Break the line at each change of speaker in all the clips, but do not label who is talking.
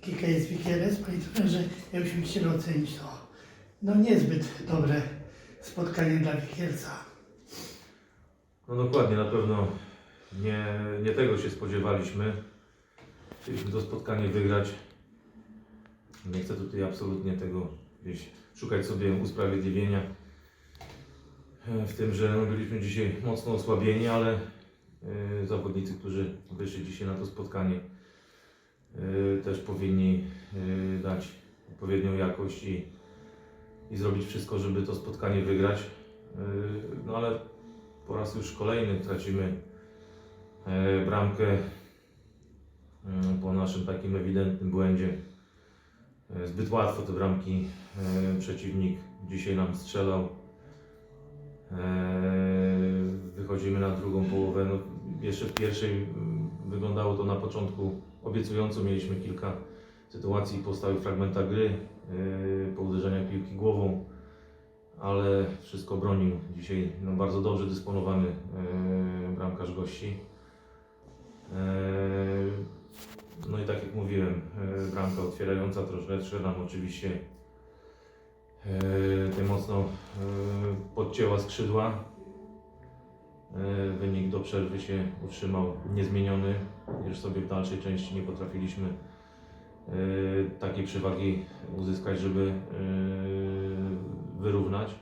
kilka jest wikieres, panie trenerze, jakbyśmy chcieli ocenić to. No niezbyt dobre spotkanie dla wikierca.
No dokładnie, na pewno nie, nie tego się spodziewaliśmy. Chcieliśmy to spotkanie wygrać. Nie chcę tutaj absolutnie tego gdzieś szukać sobie usprawiedliwienia w tym, że no byliśmy dzisiaj mocno osłabieni, ale e, zawodnicy, którzy wyszli dzisiaj na to spotkanie też powinni e, dać odpowiednią jakość i, i zrobić wszystko, żeby to spotkanie wygrać. E, No ale po raz już kolejny tracimy e, bramkę po naszym takim ewidentnym błędzie. E, Zbyt łatwo te bramki e, przeciwnik dzisiaj nam strzelał. Wychodzimy na drugą połowę. No, jeszcze w pierwszej mm, wyglądało to na początku obiecująco. Mieliśmy kilka sytuacji po stałych fragmentach gry, e, po uderzeniach piłki głową ale wszystko bronił dzisiaj no, bardzo dobrze dysponowany e, bramkarz gości. E, no i tak jak mówiłem, bramka otwierająca troszeczkę nam oczywiście e, tutaj mocno podcięła skrzydła. E, wynik do przerwy się utrzymał niezmieniony, już sobie w dalszej części nie potrafiliśmy e, takiej przewagi uzyskać, żeby e, wyrównać.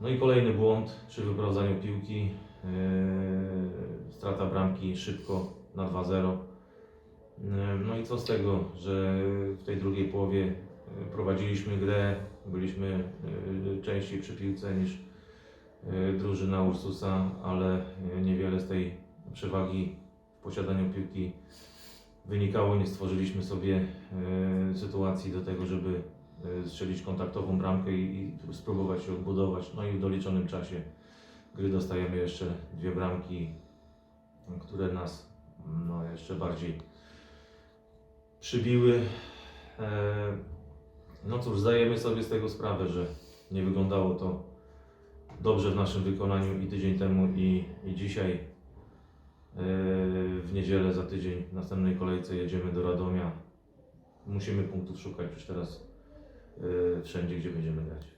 No i kolejny błąd przy wyprowadzaniu piłki. Strata bramki szybko na 2-0. Yy, No i co z tego, że w tej drugiej połowie prowadziliśmy grę, byliśmy częściej przy piłce niż drużyna Ursusa, ale yy, niewiele z tej przewagi w posiadaniu piłki wynikało. Nie stworzyliśmy sobie yy, sytuacji do tego, żeby y, strzelić kontaktową bramkę i, i spróbować się odbudować. No i w doliczonym czasie gry dostajemy jeszcze dwie bramki, które nas no, jeszcze bardziej przybiły. E, No cóż, zdajemy sobie z tego sprawę, że nie wyglądało to dobrze w naszym wykonaniu i tydzień temu, i, i dzisiaj. E, w niedzielę za tydzień w następnej kolejce jedziemy do Radomia. Musimy punktów szukać już teraz e, wszędzie, gdzie będziemy grać.